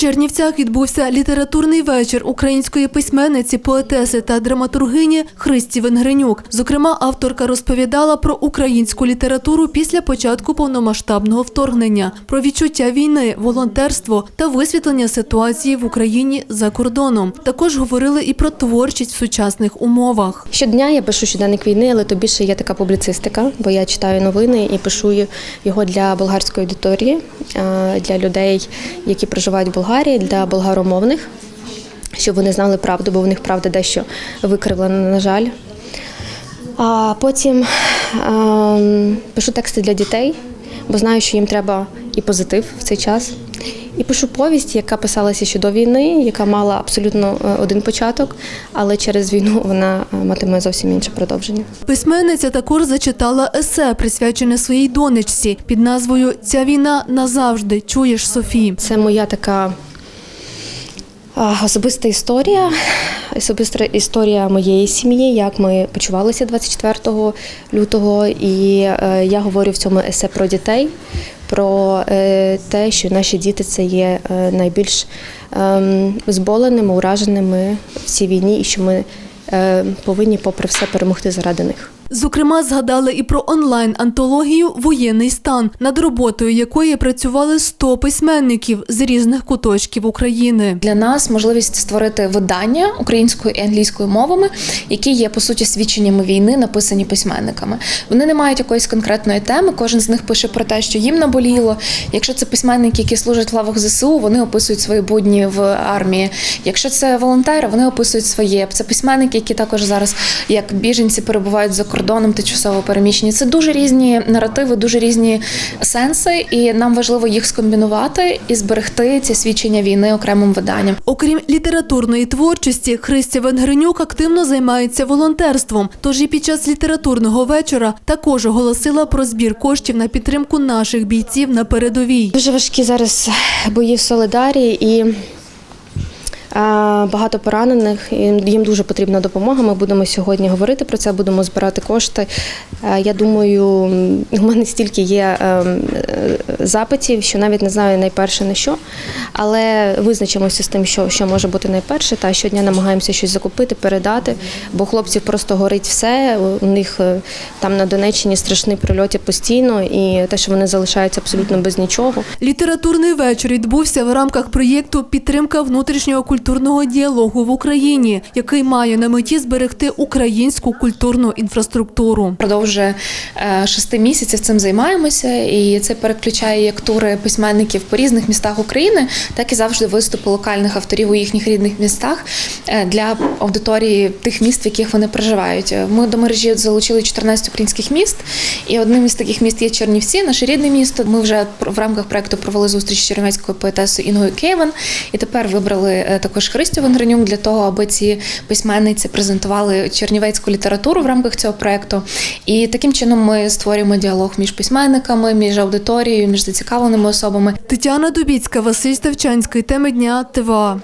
Чернівцях відбувся літературний вечір української письменниці, поетеси та драматургині Христі Венгренюк. Зокрема, авторка розповідала про українську літературу після початку повномасштабного вторгнення, про відчуття війни, волонтерство та висвітлення ситуації в Україні за кордоном. Також говорили і про творчість в сучасних умовах. Щодня я пишу щоденник війни, але то більше є така публіцистика, бо я читаю новини і пишу його для болгарської аудиторії, для людей, які проживають в Болгарії, для болгаромовних, щоб вони знали правду, бо в них правда дещо викривлена, на жаль. А потім ем, пишу тексти для дітей, бо знаю, що їм треба і позитив в цей час. І пишу повість, яка писалася ще до війни, яка мала абсолютно е, один початок, але через війну вона е, матиме зовсім інше продовження. Письменниця також зачитала есе, присвячене своїй донечці під назвою Ця війна назавжди чуєш Софі. Це моя така особиста історія, особиста історія моєї сім'ї, як ми почувалися 24 лютого. І е, я говорю в цьому есе про дітей, про е, те, що наші діти це є е, найбільш е, зболеними, ураженими в цій війні, і що ми повинні, попри все, перемогти заради них. Зокрема, згадали і про онлайн-антологію Воєнний стан, над роботою якої працювали 100 письменників з різних куточків України. Для нас можливість створити видання українською і англійською мовами, які є по суті свідченнями війни, написані письменниками. Вони не мають якоїсь конкретної теми. Кожен з них пише про те, що їм наболіло. Якщо це письменники, які служать в лавах ЗСУ, вони описують свої будні в армії. Якщо це волонтери, вони описують своє. Це письменники, які також зараз як біженці перебувають за кордоном тимчасово переміщені. Це дуже різні наративи, дуже різні сенси, і нам важливо їх скомбінувати і зберегти ці свідчення війни окремим виданням. Окрім літературної творчості, Христя Венгренюк активно займається волонтерством. Тож і під час літературного вечора також оголосила про збір коштів на підтримку наших бійців на передовій. Дуже важкі зараз бої в Солидарі і багато поранених. Їм дуже потрібна допомога. Ми будемо сьогодні говорити про це, будемо збирати кошти. Я думаю, у мене стільки є е, е, запитів, що навіть не знаю найперше на що, але визначимося з тим, що, що може бути найперше. Та щодня намагаємося щось закупити, передати, бо хлопців просто горить все. У них е, там на Донеччині страшні прильоти постійно, і те, що вони залишаються абсолютно без нічого. Літературний вечір відбувся в рамках проєкту Підтримка внутрішнього культурного діалогу в Україні, який має на меті зберегти українську культурну інфраструктуру. Продовж е, шести місяців цим займаємося, і це переключає як тури письменників по різних містах України, так і завжди виступи локальних авторів у їхніх рідних містах е, для аудиторії тих міст, в яких вони проживають. Ми до мережі залучили 14 українських міст, і одним із таких міст є Чернівці, наше рідне місто. Ми вже в рамках проекту провели зустріч з чернівецькою поетесою Іною Кейвен, і тепер вибрали е, також Христю Венгренюк для того, аби ці письменниці презентували чернівецьку літературу в рамках цього проекту. І таким чином ми створюємо діалог між письменниками, між аудиторією, між зацікавленими особами. Тетяна Дубіцька, Василь Ставчанський. Теми дня ТВА.